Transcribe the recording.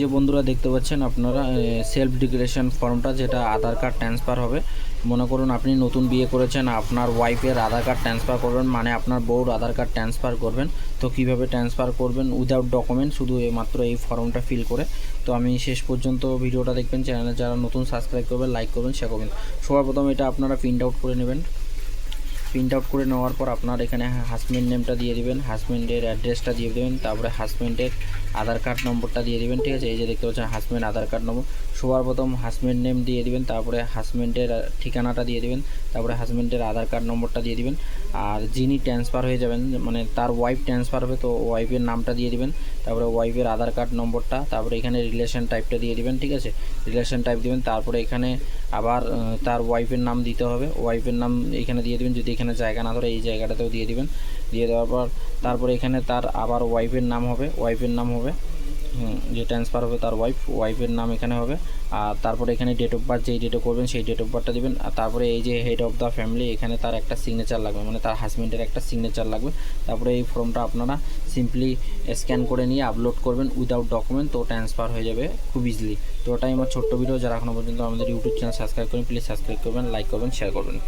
যে বন্ধুরা দেখতে পাচ্ছেন আপনারা সেলফ ডিক্লারেশন ফর্মটা যেটা আধার কার্ড ট্রান্সফার হবে। মনে করুন আপনি নতুন বিয়ে করেছেন, আপনার ওয়াইফের আধার কার্ড ট্রান্সফার করবেন মানে আপনার বউর আধার কার্ড ট্রান্সফার করবেন। তো কীভাবে ট্রান্সফার করবেন? উইদাউট ডকুমেন্ট শুধু মাত্র এই ফর্মটা ফিল করে। তো আমি শেষ পর্যন্ত ভিডিওটা দেখবেন। চ্যানেলে যারা নতুন সাবস্ক্রাইব করবেন লাইক করবেন শেয়ার করবেন। সবার প্রথম এটা আপনারা প্রিন্ট আউট করে নেবেন। প্রিন্ট আউট করে নেওয়ার পর আপনার এখানে হাজব্যান্ড নেমটা দিয়ে দিবেন হাজব্যান্ডের অ্যাড্রেসটা দিয়ে দেবেন, তারপরে হাজব্যান্ডের আধার কার্ড নম্বরটা দিয়ে দিবেন, ঠিক আছে? এই যে দেখতে পাচ্ছেন হাজব্যান্ড আধার কার্ড নম্বর সবার প্রথম হাজব্যান্ড নেম দিয়ে দিবেন, তারপরে হাজব্যান্ডের ঠিকানাটা দিয়ে দিবেন, তারপরে হাজব্যান্ডের আধার কার্ড নম্বরটা দিয়ে দিবেন। আর যিনি ট্রান্সফার হয়ে যাবেন মানে তার ওয়াইফ ট্রান্সফার হবে, তো ওয়াইফের নামটা দিয়ে দিবেন। তারপরে ওয়াইফের আধার কার্ড নম্বরটা, তারপরে এখানে রিলেশন টাইপটা দিয়ে দিবেন, ঠিক আছে? রিলেশন টাইপ দিবেন, তারপরে এখানে আবার তার ওয়াইফের নাম দিতে হবে। ওয়াইফের নাম এখানে দিয়ে দিবেন, যদি এখানে জায়গা না ধরে এই জায়গাটাতেও দিয়ে দিবেন। দিয়ে দেওয়ার পর, তারপরে এখানে তার আবার ওয়াইফের নাম হবে, ওয়াইফের নাম হবে। যে ট্রান্সফার হবে তার ওয়াইফ ওয়াইফের নাম এখানে হবে। আর তারপরে এখানে ডেট অফ বার্থ যেই ডেটে করবেন সেই ডেট অফ বার্থটা দিবেন। আর তারপরে এই যে হেড অফ দ্য ফ্যামিলি এখানে তার একটা সিগনেচার লাগবে মানে তার হাজবেন্ডের একটা সিগনেচার লাগবে। তারপরে এই ফর্মটা আপনারা সিম্পলি স্ক্যান করে নিয়ে আপলোড করবেন উইদাউট ডকুমেন্ট তো ট্রান্সফার হয়ে যাবে খুব ইজিলি তো ওটাই আমার ছোট্ট ভিডিও যারা এখনও পর্যন্ত আমাদের ইউটিউব চ্যানেল সাবস্ক্রাইব করেন প্লিজ সাবস্ক্রাইব করবেন লাইক করবেন শেয়ার করবেন।